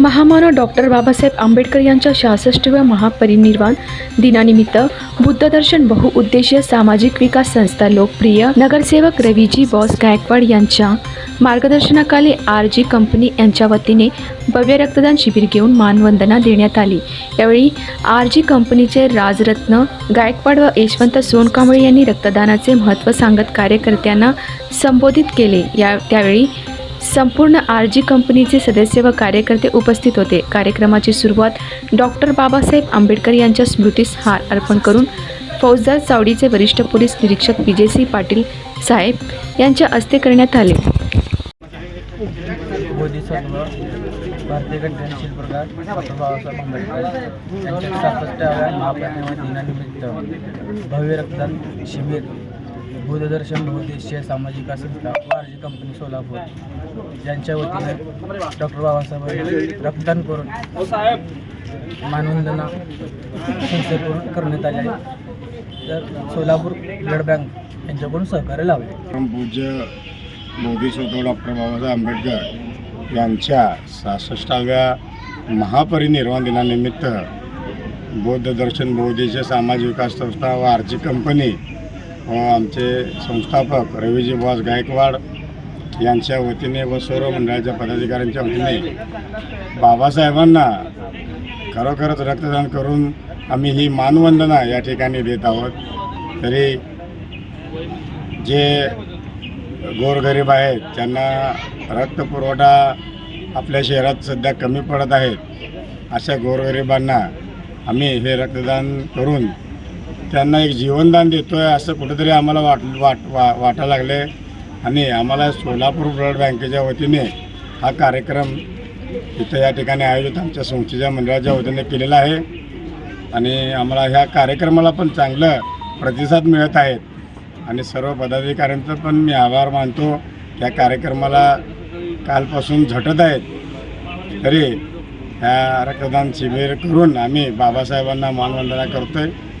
महामानव डॉक्टर बाबासाहेब आंबेडकर यांच्या सहासष्टव्या महापरिनिर्वाण दिनानिमित्त बुद्धदर्शन बहुउद्देशीय सामाजिक विकास संस्था लोकप्रिय नगरसेवक रवीजी बॉस गायकवाड यांच्या मार्गदर्शनाखाली आर जी कंपनी यांच्या वतीने भव्य रक्तदान शिबिर घेऊन मानवंदना देण्यात आली. यावेळी आर जी कंपनीचे राजरत्न गायकवाड व यशवंत सोनकांबळे यांनी रक्तदानाचे महत्त्व सांगत कार्यकर्त्यांना संबोधित केले. या त्यावेळी संपूर्ण आर जी कंपनीचे सदस्य व कार्यकर्ते उपस्थित होते. कार्यक्रमाची सुरुवात डॉक्टर बाबासाहेब आंबेडकर यांच्या स्मृतीस हार अर्पण करून फौजदार चावडीचे वरिष्ठ पोलीस निरीक्षक विजयसिंह पाटील साहेब यांच्या हस्ते करण्यात आले. भारतीय घटनाशील प्रकार डॉक्टर बाबासाहेब आंबेडकर यांच्या महापरिनिर्वाण दिनानिमित्त भव्य रक्तदान शिबिर बुधदर्शन बहुद्देशीय सामाजिक संस्था वारजी आरजी कंपनी सोलापूर. यांच्या वतीने डॉक्टर बाबासाहेब रक्तदान करून मानवंदना संस्थेकडून करण्यात आले आहे. तर सोलापूर ब्लड बँक यांच्याकडून सहकार्य लावले परमपूज्य बोधिसत्व डॉक्टर बाबासाहेब आंबेडकर यांच्या सहासष्टाव्या महापरिनिर्वाण दिनानिमित्त बौद्ध दर्शन बौद्धीचे सामाजिक विकास संस्था व आर्जी कंपनी हो, आमचे संस्थापक रवीजी बॉस गायकवाड यांच्या वतीने व सर्व मंडळाच्या पदाधिकाऱ्यांच्या वतीने बाबासाहेबांना खरोखरच रक्तदान करून आम्ही ही मानवंदना या ठिकाणी देत आहोत. तरी जे गोरगरीब आहेत त्यांना रक्तपुरवठा आपल्या शहरात सध्या कमी पडत आहेत अशा गोरगरिबांना आम्ही हे रक्तदान करून त्यांना एक जीवनदान देतो आहे असं कुठंतरी आम्हाला वाट वाट वा वाटायला लागले. आणि आम्हाला सोलापूर ब्लड बँकेच्या वतीने हा कार्यक्रम इथं या ठिकाणी आयोजित आमच्या संस्थेच्या मंडळाच्या वतीने केलेला आहे. आणि आम्हाला ह्या कार्यक्रमाला पण चांगलं प्रतिसाद मिळत आहेत आणि सर्व पदाधिकाऱ्यांचं पण मी आभार मानतो. त्या कार्यक्रमाला कालपासून झटत आहेत. तरी ह्या रक्तदान शिबिर करून आम्ही बाबासाहेबांना मानवंदना करतो आहे